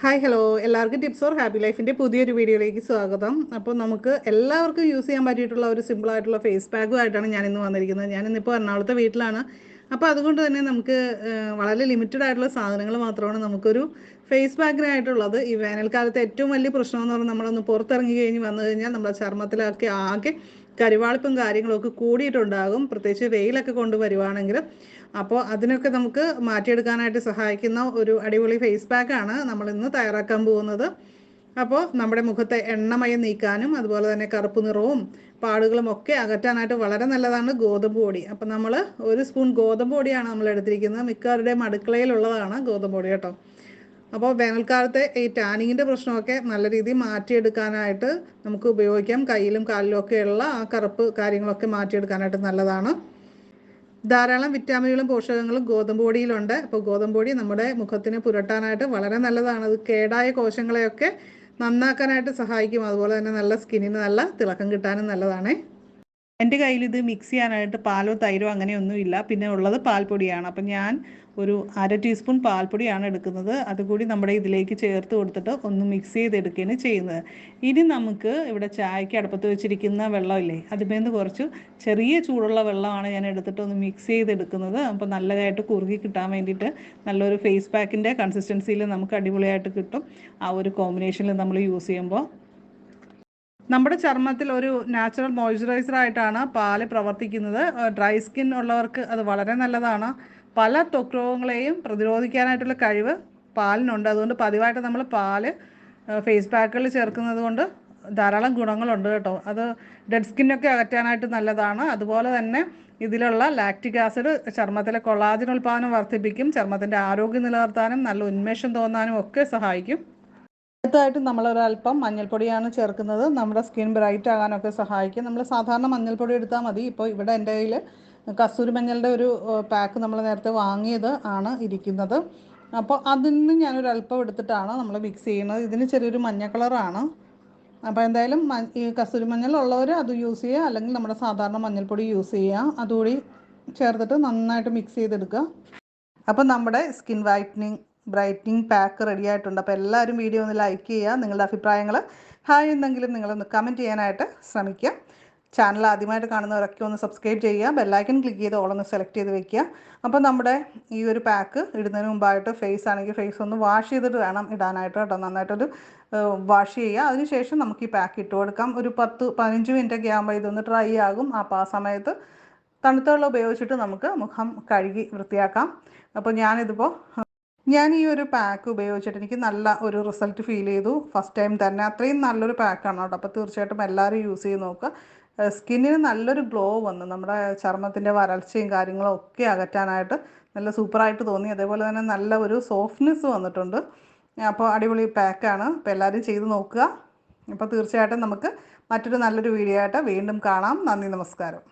Hi hello എല്ലാവർക്കും tips or happy ലൈഫിന്റെ പുതിയൊരു വീഡിയോയിലേക്ക് സ്വാഗതം. അപ്പോൾ നമുക്ക് എല്ലാവർക്കും യൂസ് ചെയ്യാൻ പറ്റിയിട്ടുള്ള ഒരു സിമ്പിൾ ആയിട്ടുള്ള ഫേസ് പാക്കുമായിട്ടാണ് ഞാൻ ഇന്ന് വന്നിരിക്കുന്നത്. ഞാൻ ഇന്നിപ്പോൾ എറണാകുളത്തെ വീട്ടിലാണ്. അപ്പോൾ അതുകൊണ്ട് തന്നെ നമുക്ക് വളരെ ലിമിറ്റഡ് ആയിട്ടുള്ള സാധനങ്ങൾ മാത്രമാണ് നമുക്കൊരു ഫേസ് പാക്കിനായിട്ടുള്ളത് ഈ വേനൽക്കാലത്ത് ഏറ്റവും വലിയ പ്രശ്നം എന്ന് പറഞ്ഞാൽ നമ്മളൊന്ന് പുറത്തിറങ്ങി കഴിഞ്ഞ് വന്നു കഴിഞ്ഞാൽ നമ്മുടെ ചർമ്മത്തിലൊക്കെ ആകെ കരിവാളിപ്പും കാര്യങ്ങളൊക്കെ കൂടിയിട്ടുണ്ടാകും. പ്രത്യേകിച്ച് വെയിലൊക്കെ കൊണ്ട് വരുവാണെങ്കിൽ അപ്പോൾ അതിനൊക്കെ നമുക്ക് മാറ്റിയെടുക്കാനായിട്ട് സഹായിക്കുന്ന ഒരു അടിപൊളി ഫേസ് പാക്ക് ആണ് നമ്മൾ ഇന്ന് തയ്യാറാക്കാൻ പോകുന്നത്. അപ്പോൾ നമ്മുടെ മുഖത്തെ എണ്ണമയം നീക്കാനും അതുപോലെ തന്നെ കറുപ്പ് നിറവും പാടുകളും ഒക്കെ അകറ്റാനായിട്ട് വളരെ നല്ലതാണ് ഗോതമ്പ് പൊടി. അപ്പം നമ്മൾ ഒരു സ്പൂൺ ഗോതമ്പ് പൊടിയാണ് നമ്മൾ എടുത്തിരിക്കുന്നത്. മിക്കവരുടെയും അടുക്കളയിലുള്ളതാണ് ഗോതമ്പ് പൊടി കേട്ടോ. അപ്പോൾ വേനൽക്കാലത്തെ ഈ ടാനിങ്ങിന്റെ പ്രശ്നമൊക്കെ നല്ല രീതിയിൽ മാറ്റിയെടുക്കാനായിട്ട് നമുക്ക് ഉപയോഗിക്കാം. കയ്യിലും കാലിലും ഒക്കെയുള്ള ആ കറുപ്പ് കാര്യങ്ങളൊക്കെ മാറ്റിയെടുക്കാനായിട്ട് നല്ലതാണ്. ധാരാളം വിറ്റാമിനുകളും പോഷകങ്ങളും ഗോതമ്പ് പൊടിയിലുണ്ട്. അപ്പോൾ ഗോതമ്പ് പൊടി നമ്മുടെ മുഖത്തിന് പുരട്ടാനായിട്ട് വളരെ നല്ലതാണ്. അത് കേടായ കോശങ്ങളെയൊക്കെ നന്നാക്കാനായിട്ട് സഹായിക്കും. അതുപോലെ തന്നെ നല്ല സ്കിന്നിന് നല്ല തിളക്കം കിട്ടാനും നല്ലതാണ്. എന്റെ കയ്യിൽ ഇത് മിക്സ് ചെയ്യാനായിട്ട് പാലോ തൈരോ അങ്ങനെയൊന്നും ഇല്ല. പിന്നെ ഉള്ളത് പാൽപ്പൊടിയാണ്. അപ്പം ഞാൻ ഒരു അര ടീസ്പൂൺ പാൽപ്പൊടിയാണ് എടുക്കുന്നത്. അതുകൂടി നമ്മുടെ ഇതിലേക്ക് ചേർത്ത് കൊടുത്തിട്ട് ഒന്ന് മിക്സ് ചെയ്തെടുക്കുകയാണ് ചെയ്യുന്നത്. ഇനി നമുക്ക് ഇവിടെ ചായക്ക് അടുപ്പത്ത് വെച്ചിരിക്കുന്ന വെള്ളമില്ലേ അതിൽ കുറച്ച് ചെറിയ ചൂടുള്ള വെള്ളമാണ് ഞാൻ എടുത്തിട്ട് ഒന്ന് മിക്സ് ചെയ്തെടുക്കുന്നത്. അപ്പോൾ നല്ലതായിട്ട് കുറുകി കിട്ടാൻ വേണ്ടിയിട്ട് നല്ലൊരു ഫേസ് പാക്കിന്റെ കൺസിസ്റ്റൻസിയിൽ നമുക്ക് അടിപൊളിയായിട്ട് കിട്ടും. ആ ഒരു കോമ്പിനേഷനിൽ നമ്മൾ യൂസ് ചെയ്യുമ്പോൾ. നമ്മുടെ ചർമ്മത്തിൽ ഒരു നാച്ചുറൽ മോയ്സ്ചറൈസർ ആയിട്ടാണ് പാൽ പ്രവർത്തിക്കുന്നത്. ഡ്രൈ സ്കിൻ ഉള്ളവർക്ക് അത് വളരെ നല്ലതാണ്. പല ത്വക്ക് രോഗങ്ങളെയും പ്രതിരോധിക്കാനായിട്ടുള്ള കഴിവ് പാലിനുണ്ട്. അതുകൊണ്ട് പതിവായിട്ട് നമ്മൾ പാൽ ഫേസ് പാക്കുകളിൽ ചേർക്കുന്നത് കൊണ്ട് ധാരാളം ഗുണങ്ങളുണ്ട് കേട്ടോ. അത് ഡെഡ് സ്കിന്നൊക്കെ അകറ്റാനായിട്ട് നല്ലതാണ്. അതുപോലെ തന്നെ ഇതിലുള്ള ലാക്റ്റിക് ആസിഡ് ചർമ്മത്തിലെ കൊളാജൻ ഉൽപ്പാദനം വർദ്ധിപ്പിക്കും. ചർമ്മത്തിന്റെ ആരോഗ്യം നിലനിർത്താനും നല്ല ഉന്മേഷം തോന്നാനും ഒക്കെ സഹായിക്കും. അടുത്തായിട്ട് നമ്മൾ ഒരല്പം മഞ്ഞൾപ്പൊടിയാണ് ചേർക്കുന്നത്. നമ്മുടെ സ്കിൻ ബ്രൈറ്റ് ആകാനൊക്കെ സഹായിക്കും. നമ്മൾ സാധാരണ മഞ്ഞൾപ്പൊടി എടുത്താൽ മതി. ഇപ്പോൾ ഇവിടെ എന്റെ കയ്യിൽ കസ്തൂരി മഞ്ഞളുടെ ഒരു പാക്ക് നമ്മൾ നേരത്തെ വാങ്ങിയത് ആണ് ഇരിക്കുന്നത്. അപ്പോൾ അതിൽ നിന്ന് ഞാനൊരു അല്പം എടുത്തിട്ടാണ് നമ്മൾ മിക്സ് ചെയ്യുന്നത്. ഇതിന് ചെറിയൊരു മഞ്ഞ കളറാണ്. അപ്പോൾ എന്തായാലും ഈ കസ്തൂരി മഞ്ഞൾ ഉള്ളവർ അത് യൂസ് ചെയ്യുക. അല്ലെങ്കിൽ നമ്മുടെ സാധാരണ മഞ്ഞൾപ്പൊടി യൂസ് ചെയ്യുക. അതുകൂടി ചേർത്തിട്ട് നന്നായിട്ട് മിക്സ് ചെയ്തെടുക്കുക. അപ്പോൾ നമ്മുടെ skin whitening brightening pack ready ആയിട്ടുണ്ട്. അപ്പോൾ എല്ലാവരും വീഡിയോ ഒന്ന് ലൈക്ക് ചെയ്യുക. നിങ്ങളുടെ അഭിപ്രായങ്ങൾ ഹായ് എന്തെങ്കിലും നിങ്ങളൊന്ന് കമന്റ് ചെയ്യാനായിട്ട് ശ്രമിക്കുക. ചാനൽ ആദ്യമായിട്ട് കാണുന്നവരൊക്കെ ഒന്ന് സബ്സ്ക്രൈബ് ചെയ്യുക. ബെല്ലൈക്കൺ ക്ലിക്ക് ചെയ്ത് ഓളൊന്ന് സെലക്ട് ചെയ്ത് വെക്കുക. അപ്പോൾ നമ്മുടെ ഈ ഒരു പാക്ക് ഇടുന്നതിന് മുമ്പായിട്ട് ഫേസ് ആണെങ്കിൽ ഫേസ് ഒന്ന് വാഷ് ചെയ്തിട്ട് വേണം ഇടാനായിട്ട് കേട്ടോ. നന്നായിട്ടൊരു വാഷ് ചെയ്യുക. അതിനുശേഷം നമുക്ക് ഈ പാക്ക് ഇട്ട് കൊടുക്കാം. ഒരു പത്ത് പതിനഞ്ച് മിനിറ്റ് ഒക്കെ ആകുമ്പോൾ ഇതൊന്ന് ഡ്രൈ ആകും. അപ്പോൾ ആ സമയത്ത് തണുത്ത വെള്ളം ഉപയോഗിച്ചിട്ട് നമുക്ക് മുഖം കഴുകി വൃത്തിയാക്കാം. അപ്പോൾ ഞാനിതിപ്പോൾ ഞാൻ ഈ ഒരു പാക്ക് ഉപയോഗിച്ചിട്ട് എനിക്ക് നല്ല ഒരു റിസൾട്ട് ഫീൽ ചെയ്തു. ഫസ്റ്റ് ടൈം തന്നെ. അത്രയും നല്ലൊരു പാക്കാണ് കേട്ടോ. അപ്പോൾ തീർച്ചയായിട്ടും എല്ലാവരും യൂസ് ചെയ്ത് നോക്കുക. സ്കിന്നിന് നല്ലൊരു ഗ്ലോ വന്നു. നമ്മുടെ ചർമ്മത്തിന്റെ വരൾച്ചയും കാര്യങ്ങളും ഒക്കെ അകറ്റാനായിട്ട് നല്ല സൂപ്പറായിട്ട് തോന്നി. അതേപോലെ തന്നെ നല്ല ഒരു സോഫ്റ്റ്നെസ് വന്നിട്ടുണ്ട്. അപ്പോൾ അടിപൊളി പാക്കാണ് അപ്പോൾ എല്ലാവരും ചെയ്ത് നോക്കുക. അപ്പോൾ തീർച്ചയായിട്ടും നമുക്ക് മറ്റൊരു നല്ലൊരു വീഡിയോ ആയിട്ട് വീണ്ടും കാണാം. നന്ദി നമസ്കാരം.